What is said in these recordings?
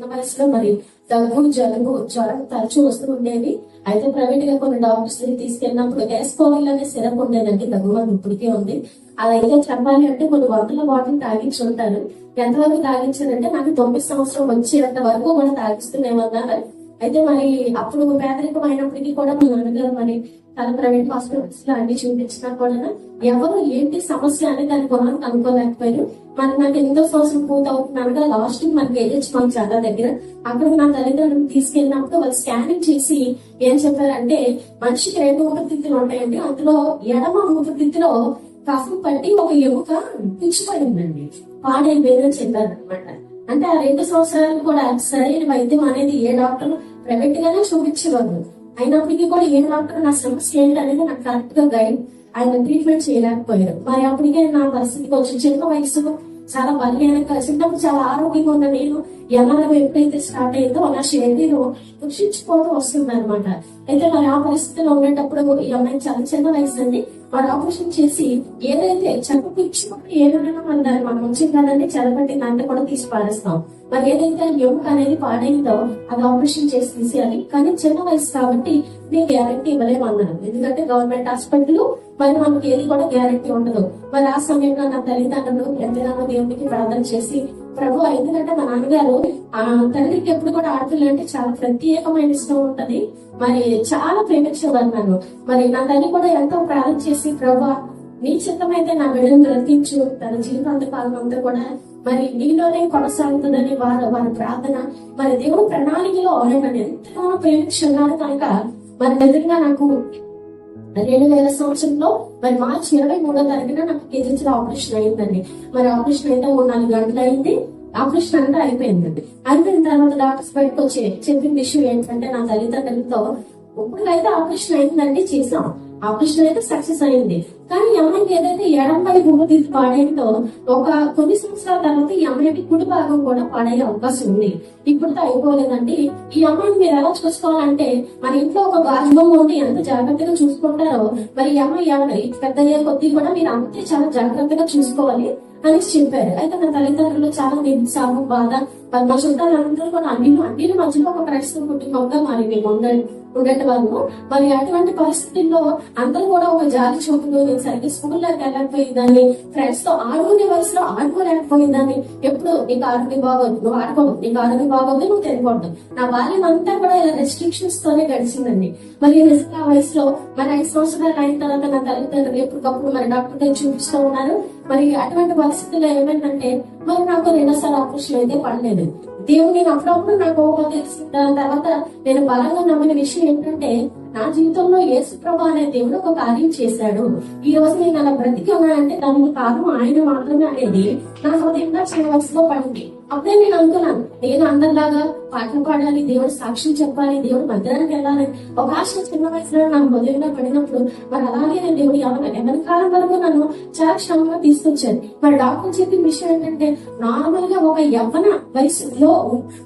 చిన్న వయసులో మరి దగ్గు జలుబు జ్వరం తరచూ వస్తూ ఉండేవి. అయితే ప్రైవేట్గా కొన్ని డాక్టర్స్ని తీసుకెళ్ళినప్పుడు వేసుకోవాలి అనే సిరప్ ఉండేదండి దగ్గు మంది ఇప్పటికే ఉంది. అదైతే చెప్పాలి అంటే కొన్ని వందల బాటిల్ తాగించి ఉంటారు. ఎంతవరకు తాగించారంటే నాకు తొమ్మిది సంవత్సరం వచ్చేంత వరకు కూడా తాగిస్తున్నామన్నారు అయితే మరి అప్పుడు పేదరికం అయినప్పటికీ కూడా మా నాన్నగారు మరి తన ప్రైవేట్ హాస్పిటల్స్లో అన్ని చూపించినా కూడా ఎవరు ఏంటి సమస్య అని దాని కొనకు అనుకోలేకపోయారు. మరి నాకు ఎనిమిదో సంవత్సరం పూర్తవుతుంది అనగా లాస్ట్ మనకి ఏజెస్ మాకు చాలా దగ్గర. అక్కడ నా తల్లిదండ్రులు తీసుకెళ్ళినప్పుడు వాళ్ళు స్కానింగ్ చేసి ఏం చెప్పారంటే మనిషికి రెండు ఊపిరితిత్తులు ఉంటాయండి. అందులో ఎడమ ఊపిరితిత్తులో కఫం పట్టి ఒక ఎముక పిచ్చిపడిందండి. పాడైపోయిందని చెప్పారు అనమాట అంటే ఆ రెండు సంవత్సరాలు కూడా సరైన వైద్యం అనేది ఏ డాక్టర్ ప్రైవేట్ గానే చూపించేవారు అయినప్పటికీ కూడా ఏ డాక్టర్ నా సమస్య ఏంటి అనేది నాకు కరెక్ట్గా గైడ్ ఆయన ట్రీట్మెంట్ చేయలేకపోయారు. మరి అప్పటికే నా పరిస్థితి కొంచెం చిన్న వయసులో చాలా బలహీనంగా చిన్నప్పుడు చాలా ఆరోగ్యంగా ఉన్న నేను ఎలాగో ఎప్పుడైతే స్టార్ట్ అయిందో నా శరీరం కృషించిపోతూ వస్తుంది అనమాట అయితే మరి ఆ పరిస్థితిలో ఉండేటప్పుడు ఈ అమ్మాయి చాలా చిన్న వయసు అండి. మరి ఆపరేషన్ చేసి ఏదైతే చెప్పు ఇచ్చినప్పుడు ఏదైనా మన దాన్ని మనం ఉంచింది కదండి దాంట్లో కూడా తీసి పారేస్తాం. మరి ఏదైతే ఎముక అనేది పాడైందో అది ఆపరేషన్ చేసి తీసేయాలి. కానీ చిన్న వయసు కాబట్టి నేను గ్యారంటీ ఇవ్వలేము అన్నాను ఎందుకంటే గవర్నమెంట్ హాస్పిటల్ మరి మనకి ఏది కూడా గ్యారంటీ ఉండదు. మరి ఆ సమయంలో నా తల్లిదండ్రులు ఎంతగానో దేవునికి ప్రార్థన చేసి ప్రభు ఎందుకంటే మా నాన్నగారు ఆ తండ్రికి ఎప్పుడు కూడా ఆడపిల్ల అంటే చాలా ప్రత్యేకమైన ఇష్టం ఉంటది. మరి చాలా ప్రేమించేవారు నన్ను. మరి నా తల్లి కూడా ఎంతో ప్రార్థన చేసి ప్రభు నీ చిత్తమైతే నా బిడ్డను బ్రతికించు తన జీవితాంత కాలం అంతా కూడా మరి నీలోనే కొనసాగుతుందని వారు వారి ప్రార్థన. మరి దేవుడు ప్రణాళికలో ఆయన ఎంతగానో ప్రేమించున్నారు కనుక మరి నిజంగా నాకు రెండు వేల సంవత్సరంలో మరి మార్చి ఇరవై మూడో తారీఖున నాకు కేజీసీ ఆపరేషన్ అయిందండి. మరి ఆపరేషన్ అయితే మూడు నాలుగు గంటలు అయింది. ఆపరేషన్ అంతా అయిపోయిందండి. అయిపోయిన తర్వాత డాక్టర్స్ బయటకు వచ్చి చెప్పిన విషయం ఏంటంటే నా తల్లిదండ్రులతో ఇప్పుడైతే ఆపరేషన్ అయిందండి చేసాం ఆపరేషన్ అయితే సక్సెస్ అయింది. కానీ ఈ అమ్మాయికి ఏదైతే ఎడంపై భూమితీర్థ పాడైందో ఒక కొన్ని సంవత్సరాల తర్వాత ఈ అమ్మాయికి కుడి భాగం కూడా పాడయ్యే అవకాశం ఉంది. ఇప్పుడుతో అయిపోలేదండి. ఈ అమ్మాయిని మీరు ఎలా చూసుకోవాలంటే మన ఇంట్లో ఒక గాజుబొమ్మ ఉండి ఎంత జాగ్రత్తగా చూసుకుంటారో మరి ఈ అమ్మాయి ఎవరి పెద్ద అయ్యే కొద్దీ కూడా మీరు అంతే చాలా జాగ్రత్తగా చూసుకోవాలి అని చెప్పారు. అయితే నా తల్లిదండ్రులు చాలా నిరుత్సాహం బాధ మరి మా చుట్టాలందరూ కూడా అన్ని అన్ని మధ్యలో ఒక ప్రశ్న కుటుంబంగా మరి మేము ఉండండి. ఉండేట వాళ్ళు మరి అటువంటి పరిస్థితుల్లో అందరూ కూడా ఒక జాతి చూపులు నేను సరిగ్గా స్కూల్లోకి వెళ్ళకపోయిందని ఫ్రెండ్స్తో ఆడుకునే వయసులో ఆడుకోలేకపోయిందని ఎప్పుడు నీకు ఆరోగ్యం బాగోదు నువ్వు ఆడుకోవద్దు నీకు ఆరోగ్యం బాగోదు నువ్వు తెలియకూడదు నా బాల్యం అంతా కూడా ఇలా రెస్ట్రిక్షన్స్ తోనే గడిచిందండి. మరి నిజంగా ఆ వయసులో మరి ఐదు సంవత్సరాలు అయిన తర్వాత నా తల్లిదండ్రులు ఎప్పటికప్పుడు మరి డాక్టర్ దగ్గర చూపిస్తూ ఉన్నారు. మరి అటువంటి పరిస్థితుల్లో ఏమైందంటే మరి నాకు రెండోసారి ఆపరేషన్ అయితే పడలేదు. దేవుడు నేను అప్పుడప్పుడు నాకు ఒక తెలుసు దాని తర్వాత నేను బలంగా నమ్మిన విషయం ఏంటంటే నా జీవితంలో యేసు ప్రభు అనే దేవుడు ఒక కార్యం చేశాడు. ఈ రోజు నేను అలా బ్రతికి ఉన్నానంటే దానికి కారణం ఆయన మాత్రమే అనేది నా హృదయంగా చిన్న వయసులో పడింది. అప్పుడే నేను అనుకున్నాను నేను అందరిలాగా పాటలు పాడాలి దేవుడు సాక్ష్యం చెప్పాలి దేవుడు మందిరానికి వెళ్ళాలి. ఒక ఆశ చిన్న వయసులో నా హృదయంలో పడినప్పుడు మరి అలాగే నేను దేవుడు ఎవరి ఎవరి కాలం వరకు నన్ను చాలా క్షమంగా తీసుకొచ్చాను మరి డాక్టర్ చెప్పిన విషయం ఏంటంటే నార్మల్గా ఒక యవ్వన వయసులో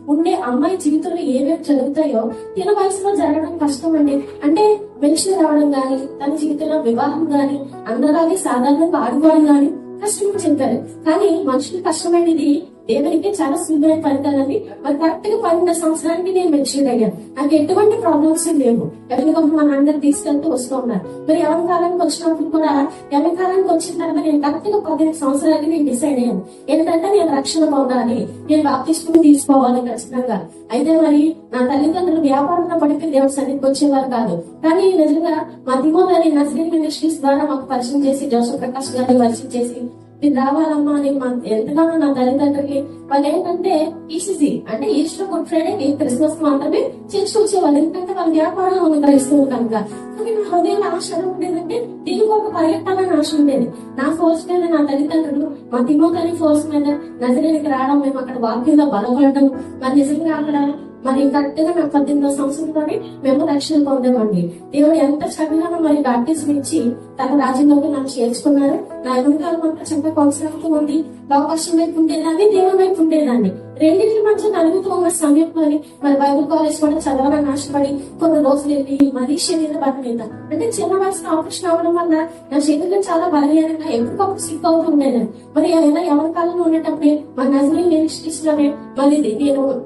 ఉండే అమ్మాయి జీవితంలో ఏమేమి జరుగుతాయో తిన వయసులో జరగడం కష్టం అండి అంటే మెన్షన్ రావడం గాని తన జీవితంలో వివాహం గాని అందరాగే సాధారణంగా ఆడుకోవడం గాని కష్టం అని చెప్పారు కానీ మనుషులు కష్టమైనది దేవునికి చాలా సులువైన పడతానని మరి కరెక్ట్గా పన్నెండు సంవత్సరానికి నేను మెచ్యూర్ అయ్యాను నాకు ఎటువంటి ప్రాబ్లమ్స్ లేవు. ఎవరికొక మన అందరు తీసుకెళ్తూ వస్తూ ఉన్నారు మరి ఎవరి కాలానికి వచ్చినప్పుడు కూడా ఎవరి కాలానికి వచ్చిన తర్వాత నేను కరెక్ట్గా పదిహేను సంవత్సరాలకి నేను డిసైడ్ అయ్యాను. ఏంటంటే నేను రక్షణ పొందాలి. నేను బాప్తిష్ఠం తీసుకోవాలి ఖచ్చితంగా. అయితే మరి నా తల్లిదండ్రులు వ్యాపారంలో పడిపోయి దేవుడి సన్నిధికి వచ్చేవారు కాదు. కానీ నిజంగా మా దాని నర్సరీ మినిస్ట్రీస్ ద్వారా మాకు పరిచయం చేసి జోసఫ్ ప్రకాష్ గారిని పరిచయం చేసి నేను రావాలమ్మా అని మా ఎంతగానో నా తల్లిదండ్రులకి వాళ్ళు ఏంటంటే ఈసీసీ అంటే ఈస్టర్ గుడ్ ఫ్రైడే క్రిస్మస్ మాత్రమే చర్చ్ వచ్చేవాళ్ళు. ఎందుకంటే వాళ్ళ వ్యాపారం అనుగ్రహిస్తూ క్రైస్తవులు కనుక కానీ నా హృదయంలో ఆశ ఉండేదంటే దీనికి ఒక పరిగెట్టాలని ఆశ ఉండేది. నా ఫోర్స్ మీద నా తల్లిదండ్రులు మా తిమోతని ఫోర్స్ మీద నజరేనికి రావడం మేము అక్కడ వాక్యంలో బలపడడం మరి నిజంగా అక్కడ మరి కరెక్ట్గా నాకు పద్దెనిమిదో సంవత్సరంలోనే మేము రక్షణ పొందామండి. దేవుడు ఎంత చక్కగా మరి బాప్టిజం ఇచ్చి తన రాజ్యంలోకి నన్ను చేర్చుకున్నారు. నా వెనకాల అంతా చక్కగా కొనసాగుతూ ఉంది. అవకాశం వైపు ఉండేదాన్ని దేవుని వైపు ఉండేదాన్ని. రెండింటి మధ్య నలుగుతూ ఉన్న సమయంలోని మరి బైబుల్ కాలేజ్ కూడా చదవాలని ఆశపడి కొన్ని రోజులు వెళ్ళి మరీ శరీర బలం మీద. అంటే చిన్న వయసులో ఆపరేషన్ అవ్వడం వల్ల నా శరీరం చాలా బలహీనంగా ఎప్పటికప్పుడు సిక్ అవుతూ ఉండేదాన్ని? మరి అయినా ఎవరి కాలంలో ఉండేటప్పుడే మా నజరీ మినిస్ట్రీస్లోనే మళ్ళీ నేను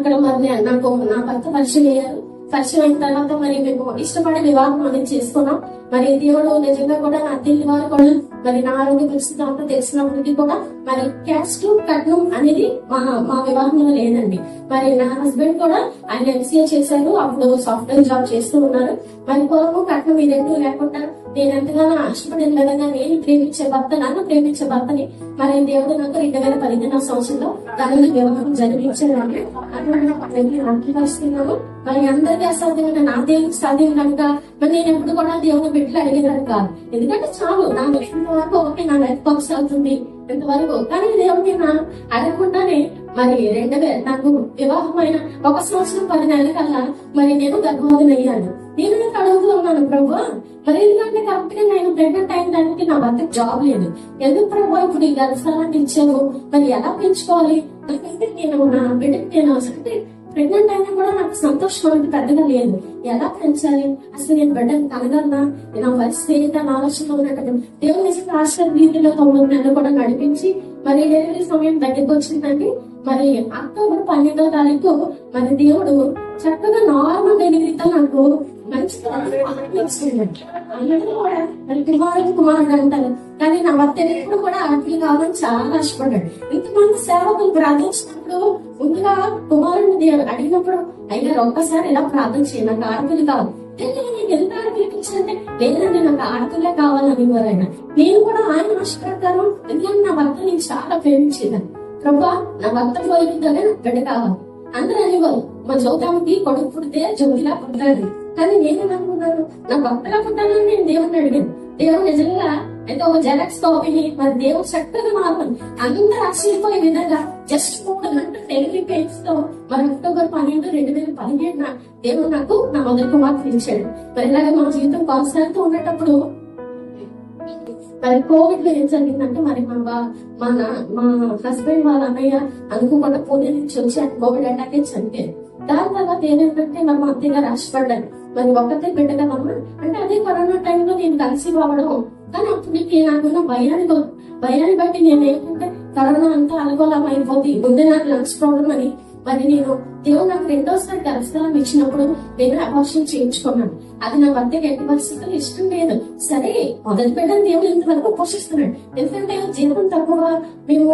అక్కడ మరి నాకు నా భర్త పరిచయం అయ్యారు పరిచయం అయిన తర్వాత మరి మేము ఇష్టపడే వివాహం అనేది చేసుకున్నాం. మరి దేవుడు నిజంగా కూడా నా అత్తిల్లి వారు కూడా మరి నా ఆరోగ్య పరిస్థితి అంతా తెలిసినప్పటికీ కూడా మరి క్యాస్ట్ కట్నం అనేది మా మా వివాహంలో లేదండి. మరి నా హస్బెండ్ కూడా ఆయన ఎంసీఏ చేశారు. అప్పుడు సాఫ్ట్వేర్ జాబ్ చేస్తూ ఉన్నారు. మరి పూర్వం కట్నం ఈ రెండు లేకుండా నేను ఎంతగానో ఆశపడిన విధంగా నేను ప్రేమించే భర్త నన్ను ప్రేమించే భర్తని మరి దేవుడు నాకు రెండు వేల పదిహేను సంవత్సరంలో తనని వివాహం జరిపించాను అటువంటి మరి అందరికీ అసాధ్యమైన నా దేవునికి సాధ్యం కనుక మరి నేను ఎప్పుడు కూడా దేవుని బిడ్డలు అడిగేదాన్ని కాదు. ఎందుకంటే చాలు నా విషయం వరకు ఓకే నా లైఫ్ కొనసాగుతుంది ఇంతవరకు కానీ దేవుడి నా అడగకుండానే మరి రెండు వేల నాకు వివాహమైన ఒక సంవత్సరం పది నెలల కల్లా మరి నేను గర్భవతిని అయ్యాను నేను నీకు అడుగుతూ ఉన్నాను ప్రభు. మరి ఎందుకంటే కరెక్ట్గా నేను ప్రెగ్నెంట్ అయిన దానికి నా భర్త జాబ్ లేదు. ఎందుకు ప్రభు? ఇప్పుడు ఈ గర్భస్థలాన్ని ఇచ్చావు. మరి ఎలా పెంచుకోవాలి? నాకైతే నేను నా బిడ్డకి నేను అసలు ప్రెగ్నెంట్ అయినా కూడా నాకు సంతోషం అనేది పెద్దగా లేదు. ఎలా పెంచాలి? అసలు నేను బిడ్డను కలగలనా నా వయసు ఏంటని ఆలోచనలో ఉన్నట్టు దేవుని నిజంగా వీధిలో తొమ్మిది నెలలు కూడా నడిపించి మరి డెలివరీ సమయం దగ్గరికి వచ్చిందండి. మరి అక్టోబర్ పన్నెండో తారీఖు మరి దేవుడు చక్కగా నార్మల్ డెలివరీతో నాకు మంచి మరి కుమారుడు కుమారుడు అంటారు. కానీ నా భర్త ఎప్పుడు కూడా ఆడపిల్ల కావాలని చాలా ఆశపడ్డాడు. ఇంతమంది సేవకులు ప్రార్థించినప్పుడు ముందుగా కుమారుడిని దేవుడు అడిగినప్పుడు అయినా ఒక్కసారి ఇలా ప్రార్థన చేయండి నాకు ఆడపిల్ల కావాలి. "ఏంటి, ఎంత ఆడపిల్లకి లేదండి నాకు ఆడపిల్లే కావాలని ఆయన. నేను కూడా ఆయన ఆశ ఎందుకంటే నా భర్త నేను చాలా ప్రేమించేదాన్ని. ప్రభా నా భక్తం పోయిందనే నాకు బిడ్డ కావాలి. అందరూ అనేవారు మా జ్యోతానికి కొడుకు పుడితే జ్యోతిలా పుట్టాడు కానీ నేనేమనుకున్నాను నా భర్తగా పుట్టాలని నేను దేవుని అడిగాను. దేవుడు నిజంగా అయితే ఒక జెరాక్స్ కాపీని మరి దేవుడు చక్కగా మార్పుని అందరూ ఆశ్చర్యపోయే విధంగా జస్ట్ మూడు గంటల డెలివరీ పేజ్తో మరి అక్టోబర్ పన్నెండు రెండు వేల పదిహేడున దేవుడు నాకు నా మొదటి కుమార్తె ఇచ్చాడు. మరి ఇలాగ మా జీవితం కొనసాగుతూ ఉండేటప్పుడు మరి కోవిడ్లో ఏం జరిగిందంటే మరి మా బా- మా నా- మా హస్బెండ్ వాళ్ళ అన్నయ్య అనుకోకుండా పూణే నుంచి వచ్చి కోవిడ్ అటాకే అయి దాని తర్వాత ఏమేంటంటే మరి మా అత్తయ్య గారు మరి ఒక్కతే బిడ్డ కదమ్మా అంటే అదే కరోనా టైంలో నేను కలిసి పోవడం కానీ అప్పటికి నాకున్న భయాన్ని కొ- భయాన్ని బట్టి నేను ఏంటంటే కరోనా అంతా అలగోలం అయిపోతుంది ముందే నాకు లంగ్స్ ప్రాబ్లం అని మరి నేను దేవుడు నాకు రెండోసారి గర్భస్థలం ఇచ్చినప్పుడు నేను అబార్షన్ చేయించుకున్నాను అది నా మధ్య ఎట్టి పరిస్థితుల్లో ఇష్టం లేదు. సరే మొదటి బిడ్డను దేవుడు ఇంతవరకు పోషిస్తున్నాడు. ఎందుకంటే జీతం తక్కువ మేము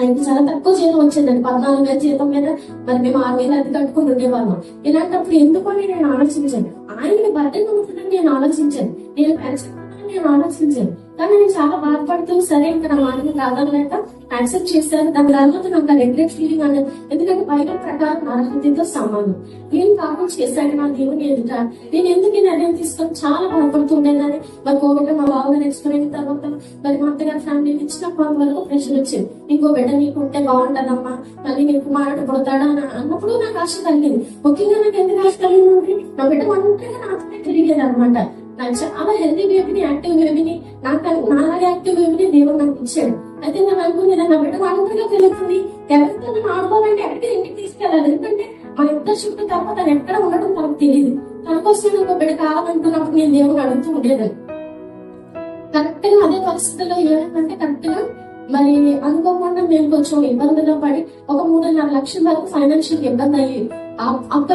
ఆయనకి చాలా తక్కువ జీతం వచ్చిందండి. పద్నాలుగు వేల జీతం మీద మరి మేము ఆరు వేలు అది కట్టుకుని ఉండేవాళ్ళం. ఇలాంటప్పుడు ఎందుకు అని నేను ఆలోచించాను? ఆయనకి బర్త్డే నేను ఆలోచించాను. నేను పెన్షన్ నేను ఆలోచించాను. కానీ నేను చాలా బాధపడుతూ సరే ఇంకా నా మాటలు కాదనలేక యాక్సెప్ట్ చేశాను. దాని తర్వాత నాకు రిగ్రెట్ ఫీలింగ్ అనేది ఎందుకంటే బైబిల్ ప్రకారం అర్హతతో సమానం. నేను పాపం చేశాను నా దేవుని ఎదుట. నేను ఎందుకు ఈ నిర్ణయం తీసుకొని చాలా బాధపడుతుండేదని మరి కోవిడ్ మా బావగారు ఎక్స్పైర్ తర్వాత మరి మా అత్తగారి ఫ్యామిలీ నుంచి నాకు కొంతవరకు ప్రెషర్ వచ్చింది. ఇంకో బిడ్డ నీకు ఉంటే మళ్ళీ నీ కుమారుడు పుడతాడా అని అన్నప్పుడు నాకు ఆశ కలిగింది. ముఖ్యంగా నాకు ఎందుకు ఆశ కలిగింది నా బిడ్డ ఒంటరిగా నాతోనే తిరిగేది అనమాట నాకు చాలా హెల్తీ బేబీని యాక్టివ్ బేబీని నాకు నాలాగే యాక్టివ్ బేబీని దేవుడు నాకు ఇచ్చాడు. అయితే నేను అనుకునేది నా బిడ్డ ఒంటరిగా తెలుస్తుంది. ఎవరితో నన్ను ఆడుకోవాలంటే ఎక్కడికి ఇంటికి తీసుకెళ్ళాలి? ఎందుకంటే మా ఇద్దరు చుట్టూ తప్ప తను ఎక్కడ ఉండడం తనకు తెలియదు తనకోసం ఒక బిడ్డ కావాలంటున్నప్పుడు నేను దేవుడు అడుగుతూ ఉండేదాన్ని కరెక్ట్గా అదే పరిస్థితుల్లో ఏమైందంటే కరెక్ట్గా మరి అనుకోకుండా మేము కొంచెం ఇబ్బందిలో పడి ఒక మూడున్నర లక్షల వరకు ఫైనాన్షియల్ ఇబ్బంది అయ్యేది అప్- అప్పు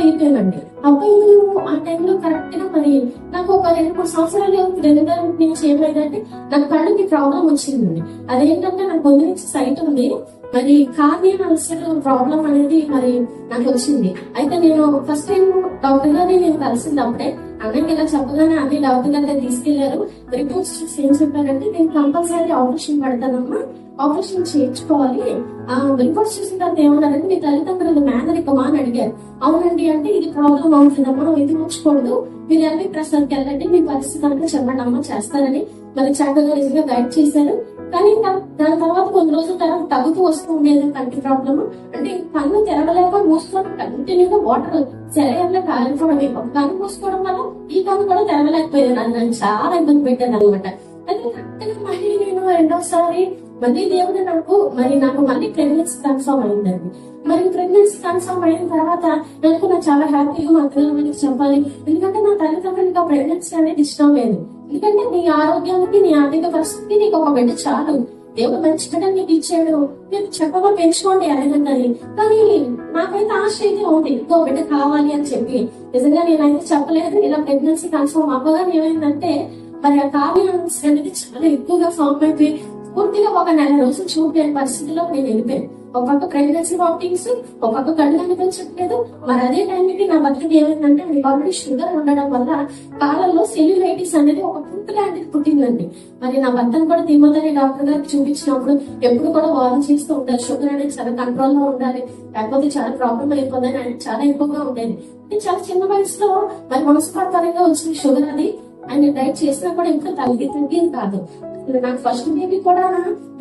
అబ్బాయి ఆ టైంలో కరెక్ట్గా మరి నాకు ఒక రెండు మూడు సంవత్సరాలు రెండు నుంచి ఏమైందంటే నాకు కళ్ళకి ప్రాబ్లం వచ్చిందండి. అదేంటంటే నాకు ముందు నుంచి సైట్ ఉంది. మరి కార్నియల్ అల్సర్ ప్రాబ్లం అనేది మరి నాకు వచ్చింది. అయితే నేను ఫస్ట్ టైం డాక్టర్ గారిని నేను కలిసింది అప్పుడే. అన్నకి ఇలా చెప్పగానే అన్ని డాక్టర్ గారి తీసుకెళ్ళారు రిపోర్ట్స్ చూసి ఏం చెప్పారంటే నేను కంపల్సరీ ఆపరేషన్ పడతానమ్మా. ఆపరేషన్ చేయించుకోవాలి ఆ రిపోర్ట్స్ చూసిన తర్వాత ఏమన్నారంటే మీ తల్లిదండ్రులు మేనరికమా అని అడిగారు అవునండి అంటే ఇది ప్రాబ్లం అవుతుందమ్మా ఇది ఉంచకూడదు మీరు ఎల్వి ప్రసాద్కి వెళ్ళండి మీ పరిస్థితి అంతా చెప్పండి అమ్మ చేస్తారని మరి చక్కగా నిజంగా గైడ్ చేశారు. కానీ ఇంకా దాని తర్వాత కొన్ని రోజుల తర్వాత తగ్గుతూ వస్తూ ఉండేది కంటి ప్రాబ్లమ్ అంటే కన్ను తెరవలేక మూసుకోవడం కంటిన్యూగా వాటర్ శరీరంలో కాలిపోవడం ఒక కన్ను మూసుకోవడం వల్ల ఈ కన్ను కూడా తెరవలేకపోయేది నన్ను చాలా ఇబ్బంది పెట్టాను అనమాట. అయితే కరెక్ట్గా మళ్ళీ నేను రెండోసారి మళ్ళీ దేవుడు నాకు మరి నాకు మళ్ళీ ప్రెగ్నెన్సీ కన్ఫర్మ్ అయిందండి. మరి ప్రెగ్నెన్సీ కన్ఫర్మ్ అయిన తర్వాత నాకు నాకు చాలా హ్యాపీగా మా పిల్లలకి చెప్పాలి. ఎందుకంటే నా తల్లిదండ్రులకి ఆ ప్రెగ్నెన్సీ అనేది ఇష్టం లేదు. ఎందుకంటే నీ ఆరోగ్యానికి నీ ఆర్థిక పరిస్థితికి నీకు ఒక బిడ్డ చాలు. దేవుడు మంచి బిడ్డ నీకు ఇచ్చాడు. మీరు చక్కగా పెంచుకోండి అడగండి కానీ నాకైతే ఆశ అయితే ఉంది. ఇంకో బిడ్డ కావాలి అని చెప్పి. నిజంగా నేనైతే చెప్పలేదు. ఇలా ప్రెగ్నెన్సీ కన్ఫర్మ్ అవ్వగానే ఏమైందంటే మరి ఆ కావ్యం అనేది చాలా ఎక్కువగా ఫామ్ అయిపోయి పూర్తిగా ఒక నెల రోజులు చూడలేని పరిస్థితిలో నేను వెళ్ళిపోయాను. ఒక్కొక్క ప్రెగ్నెన్సీ వామిటింగ్స్ ఒక్కొక్క కళ్ళు కనిపించట్లేదు మరి అదే టైంకి నా భర్తకి ఏమైందంటే మీకు ఆల్రెడీ షుగర్ ఉండడం వల్ల కాలంలో సెల్యులైటిస్ అనేది ఒక పుట్టు లాంటిది పుట్టిందండి. మరి నా భర్తను కూడా తిమ్మదని డాక్టర్ గారికి చూపించినప్పుడు ఎప్పుడు కూడా వార్న్ చేస్తూ ఉంటారు. షుగర్ అనేది చాలా కంట్రోల్లో ఉండాలి. లేకపోతే చాలా ప్రాబ్లం అయిపోతుంది ఆయన చాలా ఎక్కువగా ఉండేది. నేను చాలా చిన్న వయసులో మరి మనస్పరంగా వచ్చిన షుగర్ అది. ఆయన డైట్ చేసినా కూడా ఇంకా తగ్గి తగ్గేది కాదు. నాకు ఫస్ట్ బేబీ కూడా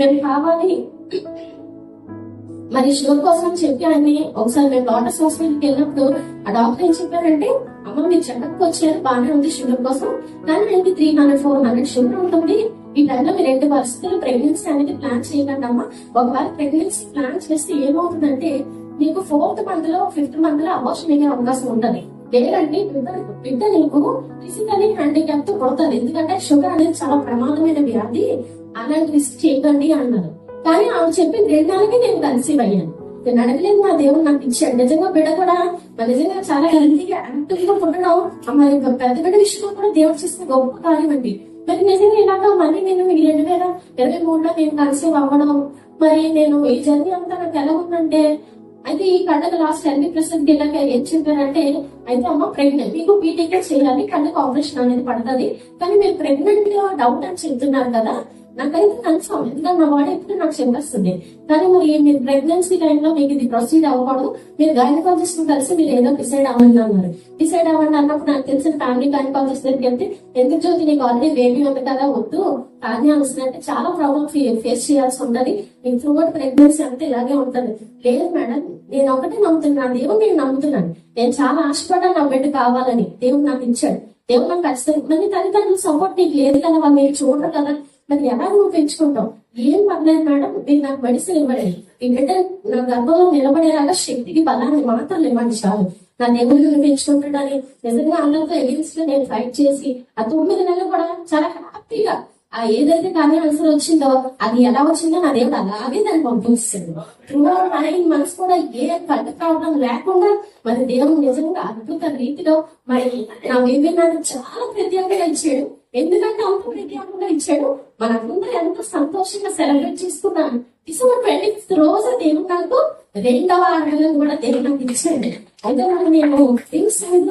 మేము కావాలి. మరి షుగర్ కోసం చెప్పాను ఒకసారి మేము లోటస్ హాస్పిటల్కి వెళ్ళినప్పుడు ఆ డాక్టర్ ఏం చెప్పారంటే అమ్మ మీరు చెకప్ వచ్చారు బాగానే ఉంది షుగర్ కోసం. కానీ ఆయనకి three hundred four hundred sugar ఉంటుంది. ఈ టైంలో మీరు ఎట్టి పరిస్థితుల్లో ప్రెగ్నెన్సీ అనేది ప్లాన్ చేయకండి అమ్మ. ఒకవేళ ప్రెగ్నెన్సీ ప్లాన్ చేస్తే ఏమవుతుందంటే మీకు ఫోర్త్ మంత్లో ఫిఫ్త్ మంత్లో అబోర్షన్ అయ్యే అవకాశం ఉంటుంది లేదంటే బిడ్డ బిడ్డ ఫిజికలీ హ్యాండిక్యాప్తో పుడతాది ఎందుకంటే షుగర్ అనేది చాలా ప్రమాదమైన వ్యాధి. అలాంటి రిస్క్ చేయకండి అన్నారు. కానీ ఆమె చెప్పి రెండు నేను కన్సీవ్ అయ్యాను. నేను అడగలేదు నా దేవుడు నాకు ఇచ్చాడు. నిజంగా బిడ్డ కూడా నిజంగా చాలా హెల్తీగా యాక్టివ్గా పుట్టడం ఆ మరి ఒక పెద్ద బిడ్డ విషయంలో కూడా దేవుడు చేసిన గొప్ప కార్యం అండి. మరి నిజంగా ఇలాగా మళ్ళీ నేను ఈ రెండు వేల ఇరవై మూడులో నేను కన్సీవ్ అవ్వడం మరి నేను ఈ జర్నీ అంతా నాకు ఎలా ఉందంటే అయితే ఈ కళ్ళకు లాస్ట్ ఎల్వి ప్రసాద్ వెళ్ళాక ఏం చెప్పారంటే అయితే అమ్మ ప్రెగ్నెంట్ మీకు బీటెక్ చేయాలి కళ్ళకు ఆపరేషన్ అనేది పడుతుంది. కానీ మీరు ప్రెగ్నెంట్ డౌట్ అని చెప్తున్నారు కదా నాకైతే కన్ఫర్మ్ ఎందుకంటే నా బాడీ ఎప్పుడు నాకు చెప్పేస్తుంది. కానీ మరి మీరు ప్రెగ్నెన్సీ టైంలో మీకు ఇది ప్రొసీడ్ అవ్వకూడదు. మీరు గైనకాలజిస్ట్ కలిసి మీరు ఏదో డిసైడ్ అవ్వండి అన్నారు. డిసైడ్ అవ్వండి అన్నప్పుడు నాకు తెలిసిన ఫ్యామిలీ గైనకాలజిస్ట్ దగ్గరికి వెళ్తే ఎందుకు జ్యోతి నీకు ఆల్రెడీ బేబీ ఉంది కదా వద్దు. కార్యం వస్తుందంటే చాలా ప్రాబ్లమ్ ఫేస్ చేయాల్సి ఉంటది. మీకు త్రూ ప్రెగ్నెన్సీ అంతా ఇలాగే ఉంటది. లేదు మేడం నేను ఒకటే నమ్ముతున్నాను. దేవుడు నేను నమ్ముతున్నాను. నేను చాలా ఆశపడ్డాను నా బిడ్డ కావాలని. దేవుడు నాకు ఇచ్చాడు. దేవుడు నాకు ఖచ్చితంగా మళ్ళీ తల్లిదండ్రులు సపోర్ట్ నీకు లేదు కదా వాళ్ళు మీరు చూడరు కదా. మరి ఎలా నువ్వు పెంచుకుంటావు? ఏం పర్లేదు మేడం? మీరు నాకు మెడిసిన్ ఇవ్వలేదు. ఏంటంటే బిడ్డ నా గర్భంలో నిలబడేలాగా శక్తికి బలాన్ని మాత్రం ఇవ్వండి చాలు. నా దేవుడిని పెంచుకుంటాడని నిజంగా అందరితో ఎగిరిస్ట్ నేను ఫైట్ చేసి ఆ తొమ్మిది నెలలు కూడా చాలా హ్యాపీగా ఆ ఏదైతే కానీ ఆన్సర్ వచ్చిందో అది ఎలా వచ్చిందో నా దేవుడు అలాగే దాన్ని పంపిస్తుంది త్రూ నైన్ మంత్స్ కూడా ఏ కట్ కావడం లేకుండా మరి దేవుడు నిజంగా అద్భుత రీతిలో మరి నా బేబీ నాకు చాలా ప్రత్యేకంగా ఇచ్చాడు ఎందుకంటే అవుతుంది ప్రత్యేకంగా ఇచ్చాడు. మనందరూ ఎంతో సంతోషంగా సెలబ్రేట్ చేసుకున్నాను. డిసెంబర్ ట్వంటీ ఫిఫ్త్ రోజు దేవుడు నాకు రెండవ ఆటలను కూడా దేవుడు నాకు ఇచ్చాడు. అయితే నేను థింగ్స్ మీద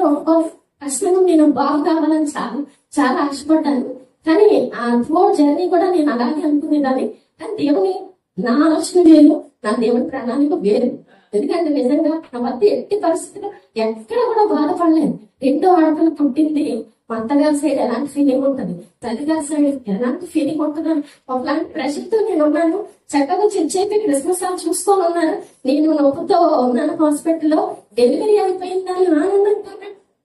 కష్టంగా నేను బాగు కావాలని చాలా చాలా ఆశపడ్డాను. కానీ ఆ ఫోర్ జర్నీ కూడా నేను అలాగే అనుకునేదాన్ని. కానీ దేవుని నా ఆలోచన వేరు నా దేవుని ప్రణాళిక వేరు. ఎందుకంటే నిజంగా నా వద్ద ఎట్టి పరిస్థితిలో ఎక్కడ కూడా బాధపడలేదు. రెండో ఆడపిల్ల పుట్టింది. మా అత్తగారి సైడ్ ఎలాంటి ఫీలింగ్ ఉంటుంది? తల్లిగారి సైడ్ ఎలాంటి ఫీలింగ్ ఉంటుందని ఒకలాంటి ప్రెషర్తో నేను ఉన్నాను. చక్కగా చర్చైతే క్రిస్మస్ అని చూసుకొని ఉన్నాను. నేను నొప్పుతో ఉన్నాను హాస్పిటల్లో డెలివరీ అయిపోయిందని ఆనందంతో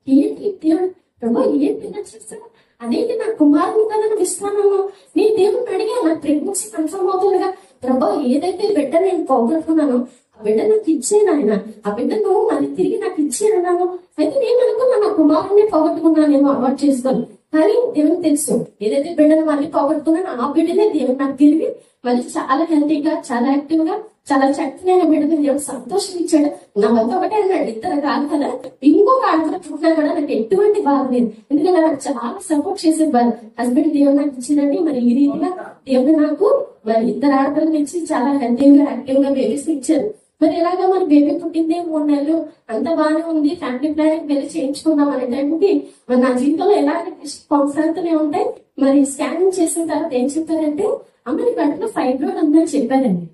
ఏంటి దేవుడు ప్రభా ఏంటి ఇలా చేస్తాను అదేంటి నా కుమారుని కదా నాకు నీ దేవుడిని అడిగా నా ప్రెగ్నెన్సీ కన్ఫర్మ్ అవుతుందిగా. ప్రభా ఏదైతే బిడ్డ నేను పోగొట్టుకున్నానో బిడ్డ నాకు ఇచ్చాను ఆయన ఆ బిడ్డ నువ్వు మళ్ళీ తిరిగి నాకు ఇచ్చేయన్నాను అయితే నేను అనుకున్నా నా కుమారుని పోగొట్టుకున్నానేమో అవార్డు చేసుకోను కానీ దేవునికి తెలుసు ఏదైతే బిడ్డను మళ్ళీ పోగొట్టుకున్నానో ఆ బిడ్డనే దేవుడు నాకు తిరిగి మళ్ళీ చాలా హెల్తీగా చాలా యాక్టివ్గా చాలా చక్కనైన బిడ్డని దేవుడు సంతోషం ఇచ్చాడు నా వద్ద ఒకటే అన్నాడు ఇద్దరు కాదు కదా. ఇంకొక ఆడపిల్ల పుట్టినా కూడా నాకు ఎటువంటి బాధ లేదు. ఎందుకంటే నాకు చాలా సపోర్ట్ చేసే హస్బెండ్ దేవుడు నాకు ఇచ్చిందండి మరి ఈ రీతిగా దేవుడు నాకు మరి ఇద్దరు ఆడపిల్లలు ఇచ్చి చాలా హెల్తీగా యాక్టివ్గా బేబీస్ ఇచ్చారు. మరి ఇలాగా మన బేబీ పుట్టింది మూడు నెలలు అంత బాగానే ఉంది. ఫ్యామిలీ ప్లానింగ్ వెళ్ళి చేయించుకుందాం అనే టైంకి మరి నా జీవితంలో ఎలాంటి కొనసాగుతూనే ఉంటాయి? మరి స్కానింగ్ చేసిన తర్వాత ఏం చెప్పారంటే అమ్మ నీ కడుపులో ఫైబ్రాయిడ్ ఉందని చెప్పారండి.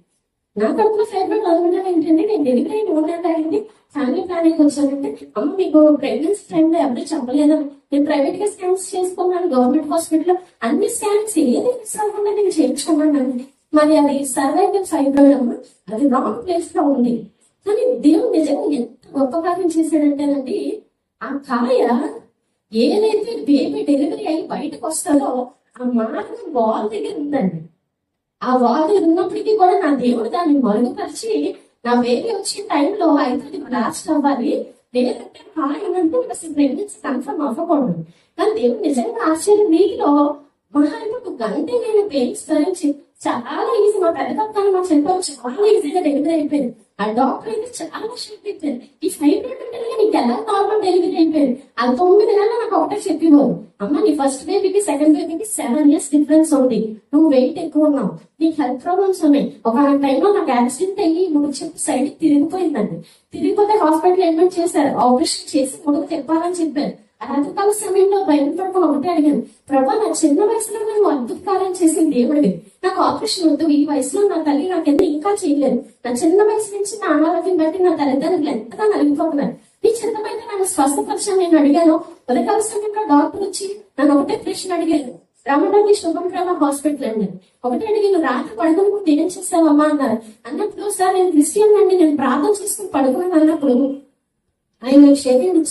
నా కడుపులో ఫైబ్రాయిడ్ అనుకున్నాను ఏంటంటే నేను డెలివరీ అయిన మూడు నెలలు అయింది ఫ్యామిలీ ప్లానింగ్ వచ్చానంటే అమ్మ మీకు ప్రెగ్నెన్సీ టైంలో ఎవరు చెప్పలేదు నేను ప్రైవేట్గా స్కాన్స్ చేసుకున్నాను గవర్నమెంట్ హాస్పిటల్ అన్ని స్కాన్స్ ఏది మిస్ అవ్వకుండా నేను చేయించుకున్నాను మరి అది సర్వైకల్ ఫైబ్రాయిడ్ అది రాంగ్ ప్లేస్లో ఉంది. కానీ దేవుడు నిజంగా ఎంత గొప్ప కార్యం చేశాడంటేనండి ఆ కాయ ఏదైతే బేబీ డెలివరీ అయ్యి బయటకు వస్తుందో ఆ మార్గం వాల్ దగ్గర ఉందండి. ఆ వాల్ దగ్గర ఉన్నప్పటికీ కూడా నా దేవుడు దాన్ని మరుగుపరిచి నా బేబీ వచ్చిన టైంలో అయితే లాస్ట్ అవ్వాలి. లేదంటే హాయ్ అంటే అసలు ప్రెగ్నెన్సీ కన్ఫర్మ్ అవ్వకూడదు. కానీ దేవుడు నిజంగా ఆశ్చర్యం వీటిలో మహా ఒక గంట నేను పెయిన్స్ చెప్పి చాలా ఈజీ మా పెద్ద పక్కన మా చెప్పారు చాలా ఈజీగా డెలివరీ అయిపోయింది. ఆ డాక్టర్ అయితే చాలా షాక్ అయిపోయింది ఈ ఫైబ్రాయిడ్ ఉంటుంది నీకు ఎలా నార్మల్ డెలివరీ అయిపోయింది? ఆ తొమ్మిది నెలలు నాకు ఒకటే చెప్పేవారు. అమ్మ నీ ఫస్ట్ బేబీకి సెకండ్ బేబీకి సెవెన్ ఇయర్స్ డిఫరెన్స్ ఉంది. నువ్వు వెయిట్ ఎక్కువ ఉన్నావు. నీకు హెల్త్ ప్రాబ్లమ్స్ ఉన్నాయి. ఒక టైంలో నాకు యాక్సిడెంట్ అయ్యి ముడుగు చెప్పి సైడ్ తిరిగిపోయిందండి. తిరిగిపోతే హాస్పిటల్ అడ్మిట్ చేశారు. ఆపరేషన్ చేసి ముడుగు తెప్పాలని చెప్పారు. రాత్రికాల సమయంలో భయం బయటపడుకుని ఒకటే అడిగాను. ప్రభా నా చిన్న వయసులో నువ్వు అద్భుత చేసింది దేవుడివి. నాకు ఆపరేషన్ వద్దు ఈ వయసులో నా తల్లి నాకు ఎంత ఇంకా చేయలేదు నా చిన్న వయసు నుంచి నా అనారోగ్యం బట్టి నా తల్లిదండ్రులు ఎంతగా నలిగిపోతున్నారు నీ చిన్నపైతే నన్ను స్వస్థపరచని నేను అడిగాను. ఉదయకాల సమయంలో డాక్టర్ వచ్చి నన్ను ఒకటే ప్రశ్న అడిగాను రమణకి శుభం రామ హాస్పిటల్ అండి ఒకటే అడిగి రాత్రి పడుకుని ఏం చేస్తావమ్మా? అన్నారు. అన్నప్పుడు సార్ నేను క్రిస్టియన్ అండి. నేను ప్రార్థన చేసుకుని పడుకున్నాను అన్నప్పుడు ఆయన శరీరం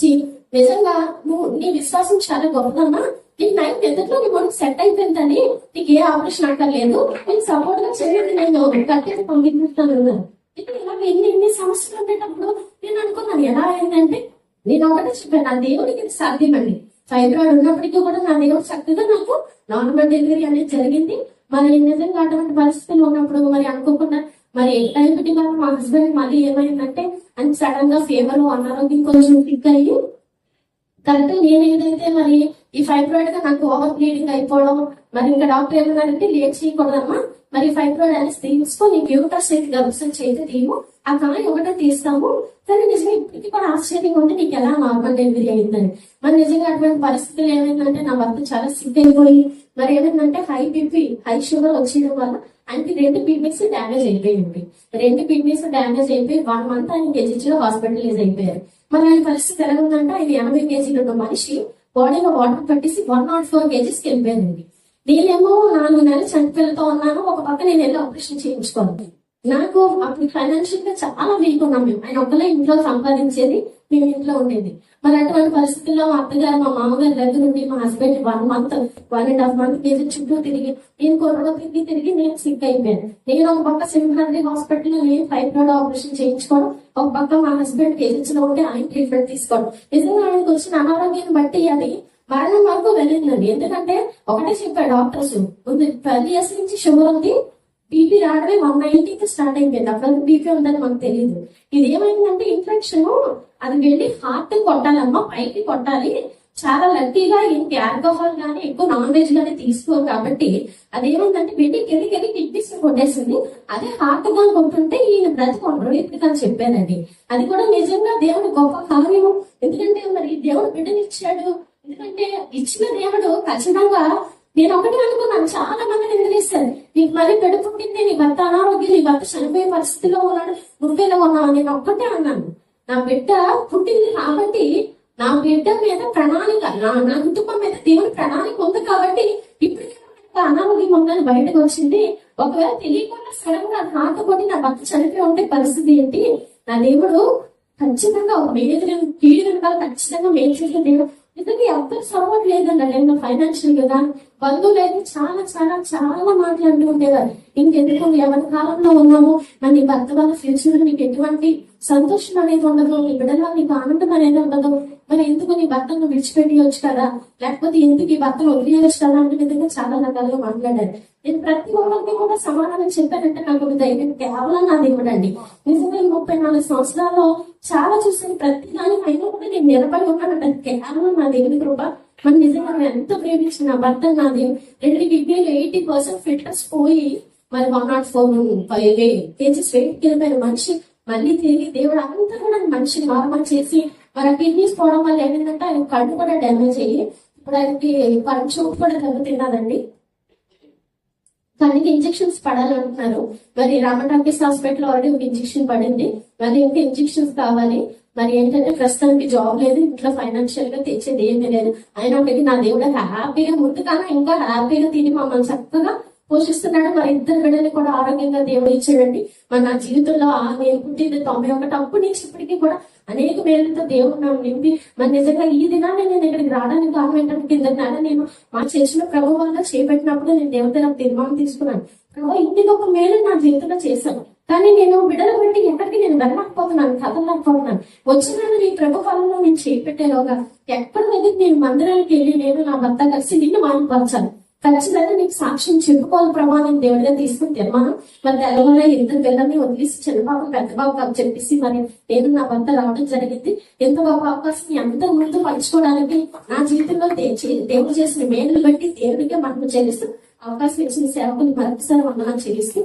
నిజంగా నువ్వు నీ విశ్వాసం చాలా గొప్పదమ్మా. నీకు నైన్ ఎదుట్లో నీ మనకు సెట్ అయిపోయిందని నీకు ఏ ఆపరేషన్ అక్కర్లేదు నేను సపోర్ట్గా చేయలేదు నేను కట్టేసి పంపిస్తాను. ఇప్పుడు ఇక్కడ ఇలా ఎన్ని ఎన్ని సమస్యలు ఉండేటప్పుడు నేను అనుకున్నాను ఎలా అయిందంటే నేను ఒకటే చెప్పాను నా దేవుడికి ఇది సాధ్యమండి. ఫైబ్రాయిడ్ ఉన్నప్పటికీ కూడా నా దేవుడు చక్కగా నాకు నార్మల్ డెలివరీ అనేది జరిగింది. మరి నిజంగా అటువంటి పరిస్థితులు ఉన్నప్పుడు మరి అనుకోకుండా మరి డయాబెటిక్ వల్ల మా హస్బెండ్ మళ్ళీ ఏమైందంటే అని సడన్గా ఫీవర్ అనారోగ్యం కొంచెం క్లిక్ అయ్యి కరెక్ట్ నేను ఏదైతే మరి ఈ ఫైబ్రాయిడ్గా నాకు ఓవర్ బ్లీడింగ్ అయిపోవడం మరి ఇంకా డాక్టర్ ఏమన్నారంటే లేట్ చేయకూడదమ్మా. మరి ఫైబ్రాయిడ్ అనేది తీసుకో నీకు యూటర్స్ అయితే గర్భసం చేతి తీయము ఆ కాయ ఒకటే తీస్తాము. కానీ నిజంగా ఇప్పటికీ కూడా ఆశ్చర్యంగా ఉంటే నీకు ఎలా నార్మల్ డెలివరీ అయిందని మరి నిజంగా అటువంటి పరిస్థితులు ఏమైందంటే నా భర్త చాలా సిక్ అయిపోయి మరి ఏమైందంటే హై బీపీ హై షుగర్ వచ్చేయడం వల్ల ఆయనకి రెండు కిడ్నీస్ డ్యామేజ్ అయిపోయింది. రెండు కిడ్నీస్ డ్యామేజ్ అయిపోయి వన్ మంత్ ఆయన గెజిచ్ హాస్పిటలైజ్ అయిపోయారు. మరి ఆయన పరిస్థితి ఎలా ఉందంటే ఆయన ఎనభై కేజీలు ఉన్న మనిషి బాడీలో వాటర్ పట్టేసి వన్ నాట్ ఫోర్ కేజీస్కి నేనేమో నాలుగు నెలలు చనిపోతూ ఉన్నాను. ఒక పక్క నేను వెళ్ళి ఆపరేషన్ చేయించుకోవాలి నాకు అప్పుడు ఫైనాన్షియల్గా చాలా వీక్ ఉన్నాం మేము. ఆయన ఒకలే ఇంట్లో సంపాదించేది మేము ఇంట్లో ఉండేది. మరి అటువంటి పరిస్థితుల్లో మా అత్తగారు మా మామగారి దగ్గర నుండి మా husband one month one and half month KG చుట్టూ తిరిగి నేను కొరలో తిరిగి తిరిగి నేను సిక్ అయిపోయాను. నేను ఒక పక్క సింహాద్రి హాస్పిటల్ నేను ఫైబ్రాయిడ్ ఆపరేషన్ చేయించుకోవడం ఒక పక్క మా హస్బెండ్ కేజెస్లో ఉంటే ఆయన ట్రీట్మెంట్ తీసుకోవడం నిజంగా ఆయనకు వచ్చిన అనారోగ్యాన్ని బట్టి అది మరణం వరకు వెళ్ళిందండి. ఎందుకంటే ఒకటే చెప్పాడు డాక్టర్స్ ఉంది పది ఇయర్స్ నుంచి షుగర్ ఉంది బీపీ రావడమే వన్ నైన్టీకి స్టార్ట్ అయిపోయింది అక్కడ బీపీ ఉందని మనకు తెలియదు ఇది ఏమైందంటే ఇన్ఫెక్షన్ అది వెళ్ళి హార్ట్ కొట్టాలమ్మా పైకి కొట్టాలి. చాలా లక్కీగా ఇంటి ఆల్కహాల్ గానీ ఎక్కువ నాన్ వెజ్ గానీ తీసుకోరు కాబట్టి అదేమైందంటే వెళ్ళి కెళ్ళి కెళ్ళి కిడ్నీస్ కొట్టేసింది. అదే హార్ట్గా కొట్టుంటే ఈయన బ్రతికొండరు ఇప్పుడు చెప్పానండి అది కూడా నిజంగా దేవుడు గొప్ప కార్యము. ఎందుకంటే మరి దేవుడు బిడ్డనిచ్చాడు. ఎందుకంటే ఇచ్చిన దేవుడు ఖచ్చితంగా నేను ఒకటి అనుకున్నాను చాలా మంది నిందలేస్తారు నీకు మళ్ళీ బిడ్డ పుట్టింది నీ భర్త అనారోగ్యం నీ భర్త చనిపోయే పరిస్థితిలో ఉన్నాడు నువ్వేలా ఉన్నావు? నేను ఒక్కటే అన్నాను. నా బిడ్డ పుట్టింది కాబట్టి నా బిడ్డ మీద ప్రణాళిక నా నా కుటుంబం మీద దేవుని ప్రణాళిక ఉంది కాబట్టి ఇప్పుడు అనారోగ్యం ఉందని బయటకు వచ్చింది. ఒకవేళ తెలియకుండా సడన్గా హార్ట్ కొట్టి నా భర్త చనిపోయి ఉండే పరిస్థితి ఏంటి? నా దేవుడు ఖచ్చితంగా ఒక మేనేజర్ కీడు వెనకాల ఖచ్చితంగా మేలు దేవుడు. నిజంగా ఎవరు సపోర్ట్ లేదండి నేను ఫైనాన్షియల్గా బంధువులు అయితే చాలా చాలా చాలా మాట్లాడుతూ ఉండేవారు. ఇంకెందుకు ఎవరి కాలంలో ఉన్నాము మరి నీ భర్త వాళ్ళ ఫ్యూచర్ నీకు ఎటువంటి సంతోషం అనేది ఉండదు నీ బిడ్డల నీకు ఆనందం అనేది ఉండదు. మరి ఎందుకు నీ భర్తను విడిచిపెట్టవచ్చు కదా? లేకపోతే ఎందుకు ఈ భర్తను వదిలేయచ్చు కదా అంటే విధంగా చాలా రకాలుగా మాట్లాడారు. నేను ప్రతి ఒక్కరికి కూడా సమాధానం చెప్పానంటే నాకు ఒక ధైర్యం కేవలం నా దేవుడు అండి నిజంగా ఈ ముప్పై నాలుగు సంవత్సరాల్లో చాలా చూసాను ప్రతి దాని అయినా కూడా నేను నిలబడి ఉన్నానంటే కేవలం నా దేవుని కృప. మరి నిజంగా ఎంత ప్రేమించిన నా భర్త నాది? రెండు డిగ్రీలు ఎయిటీ పర్సెంట్ ఫిట్నెస్ పోయి మరి one not four five KGs weight వెళ్ళిపోయిన మనిషి మళ్ళీ తిరిగి దేవుడు అంతా కూడా మనిషిని నార్మల్ చేసి మరి కిడ్నీస్ పోవడం వల్ల ఏమైందంటే ఆయన కళ్ళు కూడా డ్యామేజ్ అయ్యి ఇప్పుడు ఆయనకి పని చూపు కూడా దెబ్బతిన్నదండి తనకి ఇంజెక్షన్స్ పడాలంటున్నారు. మరి రామటాకీస్ హాస్పిటల్ ఆల్రెడీ ఒక ఇంజెక్షన్ పడింది. మరి ఇంకా ఇంజెక్షన్స్ కావాలి. మరి ఏంటంటే ప్రస్తుతానికి జాబ్ లేదు. ఇంట్లో ఫైనాన్షియల్గా తెచ్చేది ఏమీ లేదు. అయినప్పటికీ నా దేవుడు హ్యాపీగా ముందుకన్నా ఇంకా హ్యాపీగా తిని మమ్మల్ని చక్కగా పోషిస్తున్నాడు. మరి ఇద్దరు బిడ్డలు కూడా ఆరోగ్యంగా దేవుడు ఇచ్చాడండి. మరి నా జీవితంలో నేను తొంభై ఒకటి అప్పటి నుంచి ఇప్పటికీ కూడా అనేక మేలతో దేవుడు నన్ను నింపి మరి నిజంగా ఈ దినాన్ని నేను ఇక్కడికి రావడానికి కారణం ఏంటంటే కింద నేను మా చేసిన ప్రభు వల్ల చేపెట్టినప్పుడు నేను దేవుడి నాకు తీర్మానం తీసుకున్నాను. ప్రభు ఇంటికి ఒక మేలు నా జీవితంలో చేశాను. కానీ నేను బిడ్డలు బట్టి ఎక్కడికి నేను వెళ్ళకపోతున్నాను కదలకపోతున్నాను వచ్చిన నీ ప్రభు ఫలంలో నేను చేపెట్టేలోగా ఎక్కడి దగ్గర నేను మందిరానికి వెళ్ళి నేను నా భర్త కలిసి నిన్ను మానిపరచాలి ఖచ్చితంగా నీకు సాక్ష్యం చెప్పుకోవాలి ప్రమాణం దేవుడిగా తీసుకుంటే మనం మన తెల్లవారు ఇద్దరు పిల్లల్ని వదిలేసి చిన్నబాబు పెద్ద బాబు చెప్పేసి మరి నేను నా భర్త రావడం జరిగింది. ఎంత గొప్ప అవకాశం ఎంత ముందు పంచుకోవడానికి నా జీవితంలో దేవుడు చేసిన మేలు బట్టి దేవుడికే మనం చెల్లిస్తూ అవకాశం ఇచ్చిన సేవకుని మరొకసారి వందనాలు చెల్లిస్తూ